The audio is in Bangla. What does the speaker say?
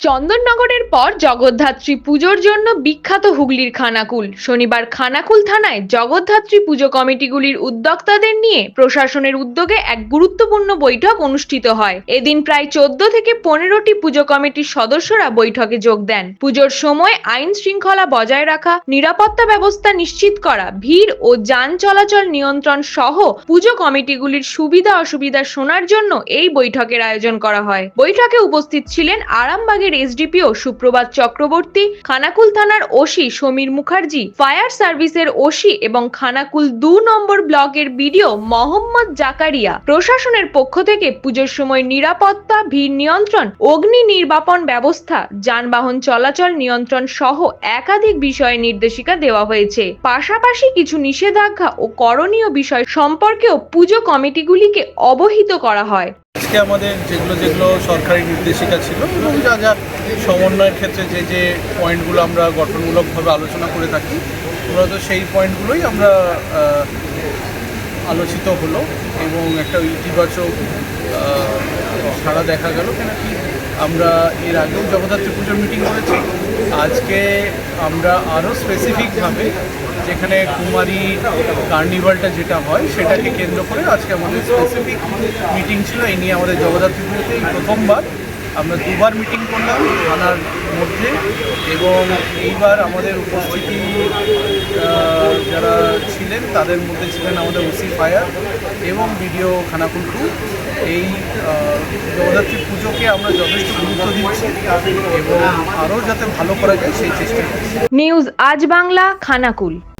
চন্দননগরের পর জগদ্ধাত্রী পুজোর জন্য বিখ্যাত হুগলির খানাকুল। শনিবার খানাকুল থানায় জগদ্ধাত্রী পুজো কমিটিগুলির উদ্যোক্তাদের নিয়ে প্রশাসনের উদ্যোগে এক গুরুত্বপূর্ণ বৈঠক অনুষ্ঠিত হয়। এদিন প্রায় চোদ্দ থেকে পনেরোটি পুজো কমিটির সদস্যরা বৈঠকে যোগ দেন। পুজোর সময় আইন শৃঙ্খলা বজায় রাখা, নিরাপত্তা ব্যবস্থা নিশ্চিত করা, ভিড় ও যান চলাচল নিয়ন্ত্রণ সহ পুজো কমিটিগুলির সুবিধা অসুবিধা শোনার জন্য এই বৈঠকের আয়োজন করা হয়। বৈঠকে উপস্থিত ছিলেন আরামবাগের এসডিপিও সুপ্রভাত চক্রবর্তী, খানাকুল থানার ওসি সমীর মুখার্জি, ফায়ার সার্ভিসের ওসি এবং খানাকুল দু নম্বর ব্লকের বিডিও মোহাম্মদ জাকারিয়া। প্রশাসনের পক্ষ থেকে পুজোর সময় নিরাপত্তা, ভিড় নিয়ন্ত্রণ, অগ্নি নির্বাপন ব্যবস্থা, যানবাহন চলাচল নিয়ন্ত্রণ সহ একাধিক বিষয়ে নির্দেশিকা দেওয়া হয়েছে। পাশাপাশি কিছু নিষেধাজ্ঞা ও করণীয় বিষয় সম্পর্কেও পুজো কমিটিগুলিকে অবহিত করা হয়। আজকে আমাদের যেগুলো যেগুলো সরকারি নির্দেশিকা ছিল এবং যা যা সমন্বয়ের ক্ষেত্রে যে যে পয়েন্টগুলো আমরা গঠনমূলকভাবে আলোচনা করে থাকি, মূলত সেই পয়েন্টগুলোই আমরা আলোচিত হলো এবং একটা ইতিবাচক সাড়া দেখা গেল কেন কি আমরা এর আগেও জগদ্ধাত্রী পুজোর মিটিং করেছি। আজকে আমরা আরও স্পেসিফিকভাবে যেখানে কুমারী কার্নিভালটা যেটা হয়, সেটাকে কেন্দ্র করে আজকে আমাদের স্পেসিফিক মিটিং ছিল। এই নিয়ে আমাদের জগদ্ধাত্রী পুজোতে এই প্রথমবার আমরা দুবার মিটিং করলাম থানার মধ্যে এবং এইবার আমাদের উপস্থিতি যারা ছিলেন তাদের মধ্যে ছিলেন আমাদের ওসি ফায়ার এবং ভিডিও খানাকুল টু এই জগদ্ধাত্রী পুজোকে আমরা যথেষ্ট গুরুত্ব দিচ্ছি এবং আরও যাতে ভালো করা যায় সেই চেষ্টা নিউজ আজ বাংলা, খানাকুল।